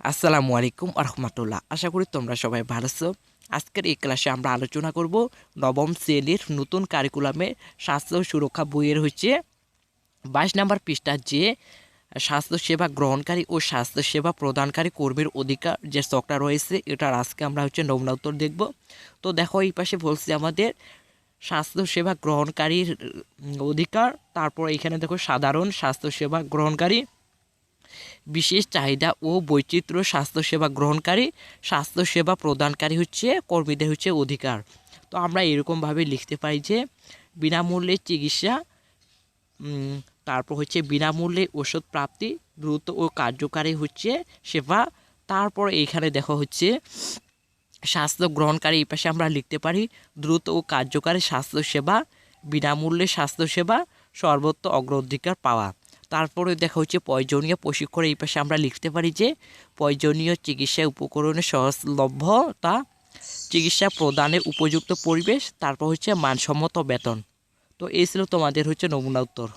আসসালামু আলাইকুম আরহামতুল্লাহ। আশা করি তোমরা সবাই ভালো আছো। আজকের এই ক্লাসে আমরা আলোচনা করব নবম শ্রেণির নতুন কারিকুলামে স্বাস্থ্য সুরক্ষা বইয়ের হচ্ছে বাইশ নম্বর পৃষ্ঠার যে স্বাস্থ্যসেবা গ্রহণকারী ও স্বাস্থ্যসেবা প্রদানকারী কর্মীর অধিকার যে শখটা রয়েছে, এটার আজকে আমরা হচ্ছে নমুনা উত্তর দেখব। তো দেখো, এই পাশে বলছি আমাদের স্বাস্থ্যসেবা গ্রহণকারীর অধিকার, তারপর এখানে দেখো সাধারণ স্বাস্থ্যসেবা গ্রহণকারী বিশেষ চাহিদা ও বৈচিত্র্য স্বাস্থ্যসেবা গ্রহণকারী, স্বাস্থ্যসেবা প্রদানকারী হচ্ছে, কর্মীদের হচ্ছে অধিকার। তো আমরা এরকমভাবে লিখতে পারি যে, বিনামূল্যে চিকিৎসা তারপর হচ্ছে বিনামূল্যে ওষুধ প্রাপ্তি, দ্রুত ও কার্যকারী হচ্ছে সেবা। তারপর এইখানে দেখা হচ্ছে, স্বাস্থ্য গ্রহণকারী এই পাশে আমরা লিখতে পারি, দ্রুত ও কার্যকারী স্বাস্থ্যসেবা, বিনামূল্যে স্বাস্থ্যসেবা সর্বত্র অগ্রাধিকার পাওয়া। তারপরে দেখা হচ্ছে প্রয়োজনীয় প্রশিক্ষণ এই পাশে আমরা লিখতে পারি যে প্রয়োজনীয় চিকিৎসা উপকরণের সহজলভ্যতা চিকিৎসা প্রদানের উপযুক্ত পরিবেশ, তারপর হচ্ছে মানসম্মত বেতন। তো এই ছিল তোমাদের হচ্ছে নমুনা উত্তর।